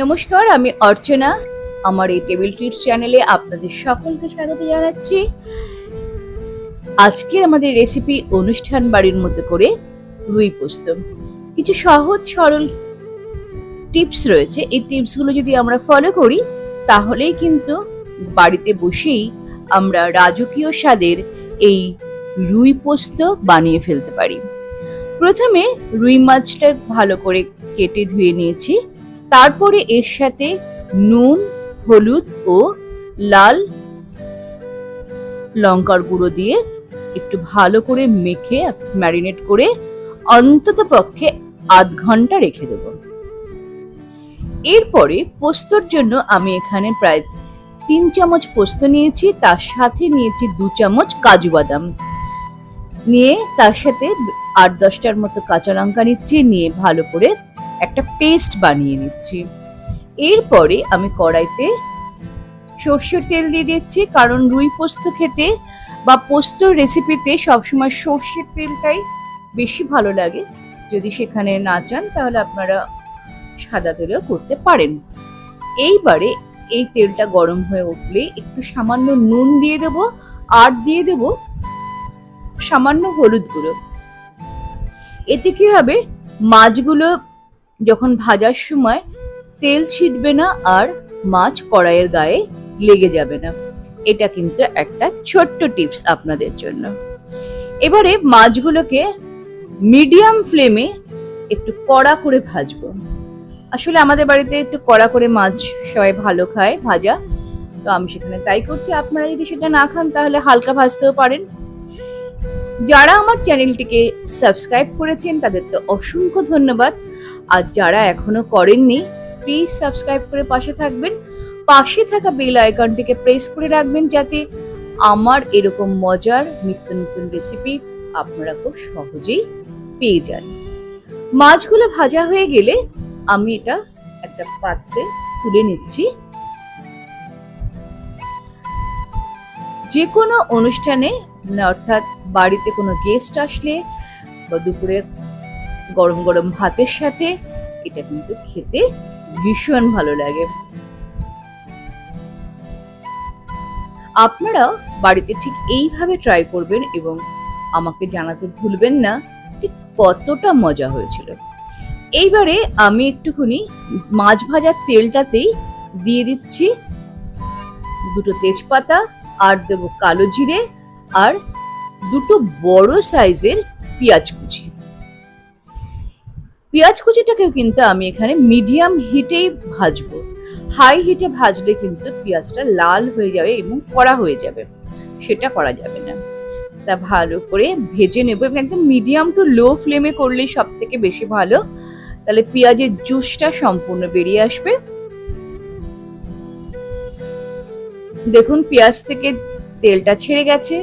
নমস্কার, আমি অর্চনা। আমার এই টেবিল ট্রিটস চ্যানেলে আপনাদের সকলকে স্বাগত জানাচ্ছি। আজকের আমাদের রেসিপি অনুষ্ঠান বাড়ির মতো করে রুই পোস্ত। কিছু সহজ, সরল টিপস রয়েছে। এই টিপসগুলো যদি আমরা ফলো করি, তাহলেই কিন্তু বাড়িতে বসেই আমরা রাজকীয় স্বাদের এই রুই পোস্ত বানিয়ে ফেলতে পারি। প্রথমে রুই মাছটা ভালো করে কেটে ধুয়ে নিয়েছি। তারপরে এর সাথে নুন, হলুদ ও লাল লঙ্কার গুঁড়ো দিয়ে একটু ভালো করে মেখে ম্যারিনেট করে অন্তত পক্ষে আধ ঘণ্টা রেখে দেব। এরপরে পোস্তর জন্য আমি এখানে প্রায় তিন চামচ পোস্ত নিয়েছি, তার সাথে নিয়েছি দু চামচ কাজু বাদাম। নিয়ে তার সাথে আট দশটার মতো কাঁচা লঙ্কা নিচ্ছি, নিয়ে ভালো করে একটা পেস্ট বানিয়ে নিচ্ছি। এরপরে আমি কড়াইতে সর্ষের তেল দিয়ে দিচ্ছি, কারণ রুই পোস্ত খেতে বা পোস্ত রেসিপিতে সবসময় সর্ষের তেলটাই বেশি ভালো লাগে। যদি সেখানে না চান, তাহলে আপনারা সাদা তেলেও করতে পারেন। এইবারে এই তেলটা গরম হয়ে উঠলে একটু সামান্য নুন দিয়ে দেব, আর দিয়ে দেব সামান্য হলুদ গুঁড়ো। এতে কি হবে? মাছগুলো যখন ভাজার সময় তেল ছিটবে না আর মাছ কড়াইয়ের গায়ে লেগে যাবে না। এটা কিন্তু একটা ছোট্ট টিপস আপনাদের জন্য। এবারে মাছগুলোকে মিডিয়াম ফ্লেমে একটু কড়া করে ভাজবো। আসলে আমাদের বাড়িতে একটু কড়া করে মাছ সবাই ভালো খায়, ভাজা। তো আমি সেখানে তাই করছি। আপনারা যদি সেটা না খান, তাহলে হালকা ভাজতেও পারেন। যারা আমার চ্যানেলটিকে সাবস্ক্রাইব করেছেন, তাদের তো অসংখ্য ধন্যবাদ। আর যারা এখনও করেননি প্লিজ সাবস্ক্রাইব করে পাশে থাকবেন। পাশে থাকা বেল আইকনটিকে প্রেস করে রাখবেন যাতে আমার এরকম মজার নিত্য নতুন রেসিপি আপনারা খুব সহজেই পেয়ে যান। মাছগুলো ভাজা হয়ে গেলে আমি এটা একটা পাত্রে তুলে নিচ্ছি। যে কোনো অনুষ্ঠানে মানে অর্থাৎ বাড়িতে কোনো গেস্ট আসলে বা দুপুরের গরম গরম ভাতের সাথে। এটা কিন্তু খেতে ভীষণ ভালো লাগে। আপনারাও বাড়িতে ঠিক এইভাবে ট্রাই করবেন এবং আমাকে জানাতে ভুলবেন না ঠিক কতটা মজা হয়েছিল। এইবারে আমি একটুখানি মাছ ভাজার তেলটাতেই দিয়ে দিচ্ছি। দুটো তেজপাতা, আর দেবো কালো জিরে, আর দুটো বড় সাইজের পেঁয়াজ কুচি। পেঁয়াজ কুচিটাকেও কিন্তু আমি এখানে মিডিয়াম হিটেই ভাজবো। হাই হিটে ভাজলে কিন্তু পেঁয়াজটা লাল হয়ে যাবে এবং কড়া হয়ে যাবে। সেটা করা যাবে না। তা ভালো করে ভেজে নেব এবং একদম মিডিয়াম টু লো ফ্লেমে করলেই সব থেকে বেশি ভালো। তাহলে পেঁয়াজের জুসটা সম্পূর্ণ বেরিয়ে আসবে। দেখুন পেঁয়াজ থেকে তেলটা ছেড়ে গেছে।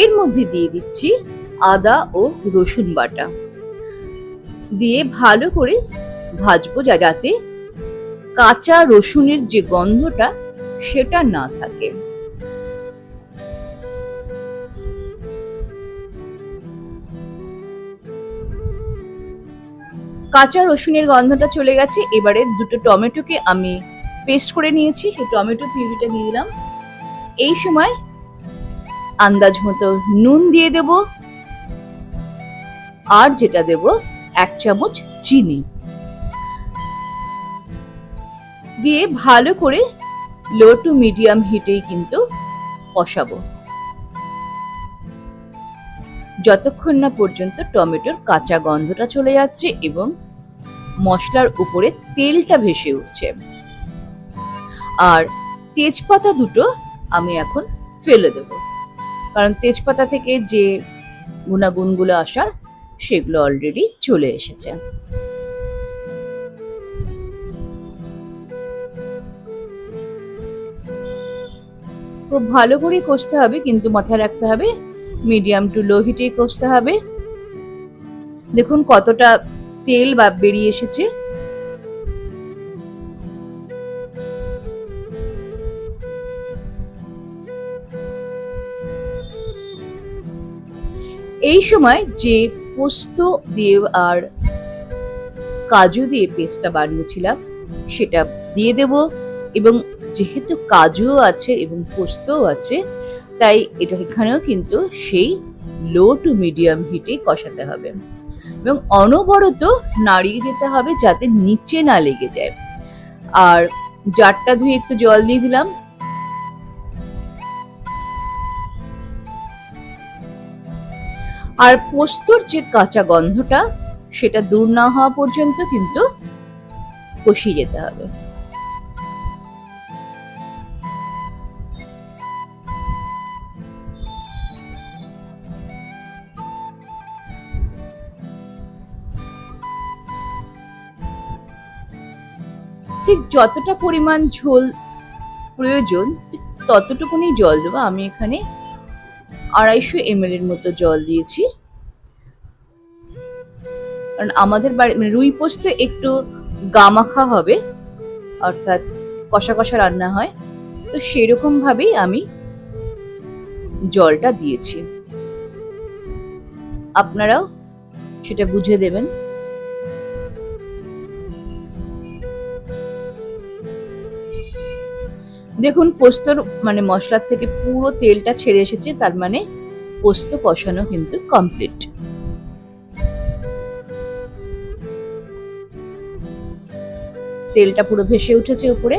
এর মধ্যে দিয়ে দিচ্ছি আদা ও রসুন বাটা। দিয়ে ভালো করে ভাজবো যা যাতে কাঁচা রসুনের যে গন্ধটা সেটা না থাকে। কাঁচা রসুনের গন্ধটা চলে গেছে, এবারে দুটো টমেটোকে আমি পেস্ট করে নিয়েছি, সেই টমেটো পিউরিটা নিয়ে দিলাম। এই সময় আন্দাজ মতো নুন দিয়ে দেব, আর যেটা দেব এক চামচ চিনি। দিয়ে ভালো করে লো টু মিডিয়াম হিটেই কিন্তু কষাবো। যতক্ষণ না পর্যন্ত টমেটোর কাঁচা গন্ধটা চলে যাচ্ছে এবং মশলার উপরে তেলটা ভেসে উঠছে। আর তেজপাতা দুটো আমি এখন ফেলে দেব। কারণ তেজপাতা থেকে যে গুণাগুণগুলো আসার সেগুলো অলরেডি চলে এসেছে। খুব ভালো করে কষতে হবে, কিন্তু মাথায় রাখতে হবে মিডিয়াম টু লো হিটে কষতে হবে। দেখুন কতটা তেল বা বেরিয়ে এসেছে। এই সময় যে পোস্ত দিয়ে আর কাজু দিয়ে পেস্টটা বানিয়েছিলাম। সেটা দিয়ে দেব এবং যেহেতু কাজুও আছে এবং পোস্তও আছে, তাই এটা এখানেও কিন্তু সেই লো টু মিডিয়াম হিটে কষাতে হবে। এবং অনবরত নাড়িয়ে যেতে হবে যাতে নিচে না লেগে যায়। আর জারটা ধুয়ে একটু জল দিয়ে দিলাম। আর পোস্তর যে কাঁচা গন্ধটা, সেটা দূর না হওয়া পর্যন্ত কিন্তু কষিয়ে যেতে হবে। ঠিক যতটা পরিমাণ ঝোল প্রয়োজন ততটুকুনি জল দেবো। আমি এখানে আড়াইশো এম এর মতো জল দিয়েছি। কারণ আমাদের বাড়ি মানে রুই পোস্ত একটু গামাখা হবে, অর্থাৎ কষা কষা রান্না হয়। তো সেরকম ভাবেই আমি জলটা দিয়েছি। আপনারাও সেটা বুঝে দেবেন। দেখুন, পোস্তর মানে মশলার থেকে পুরো তেলটা ছেড়ে এসেছে, তার মানে পোস্ত কষানো কিন্তু কমপ্লিট তেলটা পুরো ভেসে উঠেছে উপরে।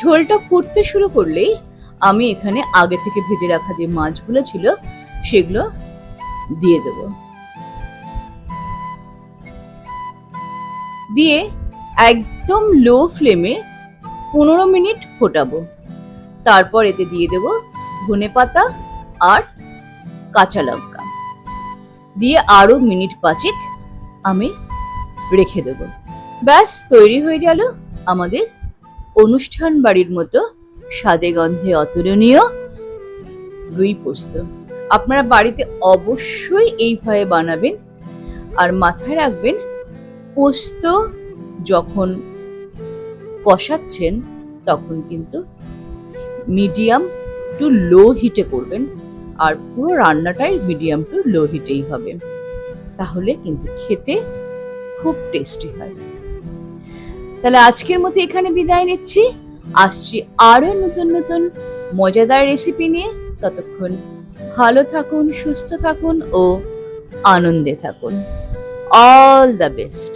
ঝোলটা ফুটতে শুরু করলেই আমি এখানে আগে থেকে ভেজে রাখা যে মাছগুলো ছিল সেগুলো দিয়ে দেব। দিয়ে একদম লো ফ্লেমে পনেরো মিনিট ফোটাবো। তারপর এতে দিয়ে দেব ধনে পাতা আর কাঁচা লঙ্কা। দিয়ে আরও মিনিট পাঁচেক আমি রেখে দেব। ব্যাস, তৈরি হয়ে গেল আমাদের অনুষ্ঠান বাড়ির মতো স্বাদে গন্ধে অতুলনীয় রুই পোস্ত। আপনারা বাড়িতে অবশ্যই এইভাবে বানাবেন আর মাথায় রাখবেন, পোস্ত যখন কষাচ্ছেন তখন কিন্তু মিডিয়াম টু লো হিটে করবেন আর পুরো রান্নাটাই মিডিয়াম টু লো হিটেই হবে। তাহলে কিন্তু খেতে খুব টেস্টি হয়। তাহলে আজকের মতো এখানে বিদায় নিচ্ছি। আসছি আরও নতুন নতুন মজাদার রেসিপি নিয়ে। ততক্ষণ ভালো থাকুন, সুস্থ থাকুন ও আনন্দে থাকুন। All the best